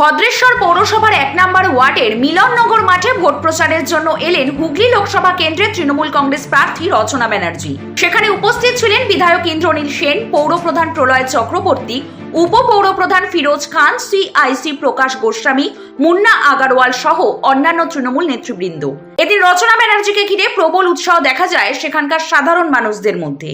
ভদ্রেশ্বর পৌরসভার এক নম্বর ওয়ার্ডের মিলননগর মাঠে ভোট প্রচারের জন্য এলেন হুগলি লোকসভা কেন্দ্রের তৃণমূল কংগ্রেস প্রার্থী রচনা ব্যানার্জি। সেখানে উপস্থিত ছিলেন বিধায়ক ইন্দ্রনীল সেন পৌরপ্রধান প্রলয় চক্রবর্তী উপপৌরপ্রধান ফিরোজ খান সিআইসি প্রকাশ গোস্বামী, মুন্না আগারওয়াল সহ অন্যান্য তৃণমূল নেতৃবৃন্দ। এদিন রচনা ব্যানার্জিকে ঘিরে প্রবল উৎসাহ দেখা যায় সেখানকার সাধারণ মানুষদের মধ্যে।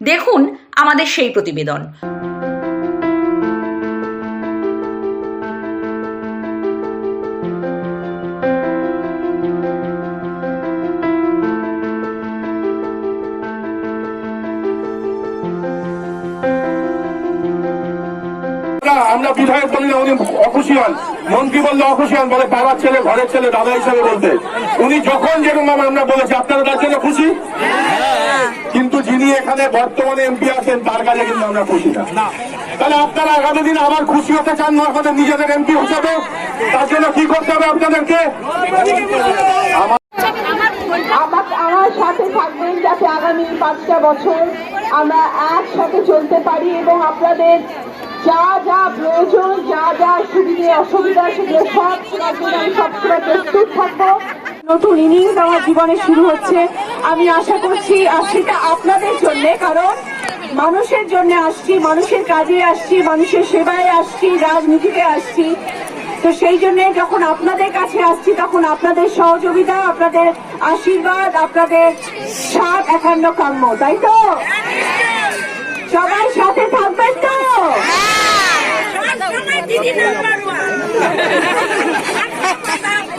দেখুন আমাদের সেই প্রতিবেদন। আমরা বিধায়ক বললে উনি অখুশি হন মন্ত্রী বললে অখুশি হন বলে বাবার ছেলে ঘরের ছেলে দাদা হিসাবে বলতে উনি যখন যেরকম ভাবে আমরা বলেছি আপনারা তার জন্য খুশি? কিন্তু যিনি এখানে বর্তমানে এমপি আছেন তার কাছে কিন্তু আমরা খুশি না। তাহলে আপনারা আগামী দিন আবার খুশি হতে চান না আমাদের নিজেদের এমপি হিসাবে? তার জন্য কি করতে হবে আপনাদেরকে? আমার সাথে থাকবেন যাতে আগামী পাঁচটা বছর আমরা একসাথে চলতে পারি এবং আপনাদের যা যা প্রয়োজন, যা যা সুবিধে, অসুবিধা সেগুলো সব আমি সবসময় প্রস্তুত থাকব। নতুন ইনিংস আমার জীবনে শুরু হচ্ছে। আমি আশা করছি সেটা আপনাদের জন্য, কারণ মানুষের জন্য আসছি, মানুষের কাজে আসছি, মানুষের সেবায় আসছি, রাজনীতিতে আসছি। তো সেই জন্য যখন আপনাদের কাছে আসছি, তখন আপনাদের সহযোগিতা, আপনাদের আশীর্বাদ, আপনাদের সাথ একান্ন কাম্য, তাই তো? সবাই সাথে থাকবেন তো?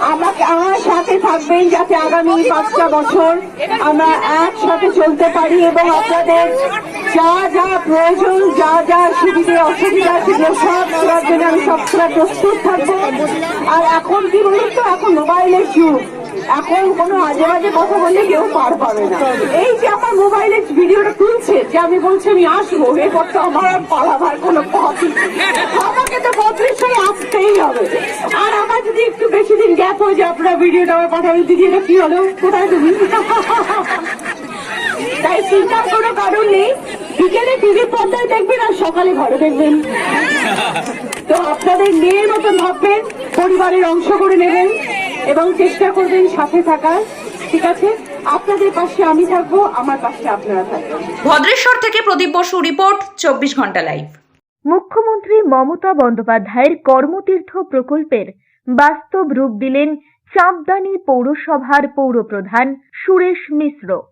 আমাকে আমার সাথে থাকবেন যাতে আগামী পাঁচটা বছর আমরা একসাথে চলতে পারি এবং আপনাদের যা যা প্রয়োজন যা যা সুবিধে অসুবিধা সেগুলো সব করার জন্য আমি সবসময় প্রস্তুত থাকব। আর এখন কি বলুন তো? এখন মোবাইলের যুগ এখন কোনো আজে বাজে কথা বললে কেউ পার পাবে না। এই যে আমার মোবাইলে ভিডিওটা তুলছে, যে আমি বলছি আমি আসব, এরপর তো আমার আর পালাবার কোনো নেই। আমাকে তো বদ্রেশ্বরে আসতেই হবে। আর আমার যদি একটু বেশি দিন গ্যাপ হয়ে যায়, আপনারা ভিডিওটা আমার পাঠাবেন, দিদি, এটা কি হলো? কোথায় তুমি? তাই চিন্তার কোনো কারণ নেই। বিকেলে টিভির পর্দায় দেখবেন আর সকালে ঘরে দেখবেন। তো আপনাদের মেয়ের মতন ভাববেন, পরিবারের অংশ করে নেবেন। এবং চেষ্টা করবেন সাথে থাকার। ঠিক আছে? আপনাদের পাশে আমি থাকব আমার পাশে আপনারা থাকবেন। ভদ্রেশ্বর থেকে প্রদীপ বসু রিপোর্ট চব্বিশ ঘণ্টা লাইভ। মুখ্যমন্ত্রী মমতা বন্দ্যোপাধ্যায়ের কর্মতীর্থ প্রকল্পের বাস্তব রূপ দিলেন চাঁদদানি পৌরসভার পৌরপ্রধান সুরেশ মিশ্র।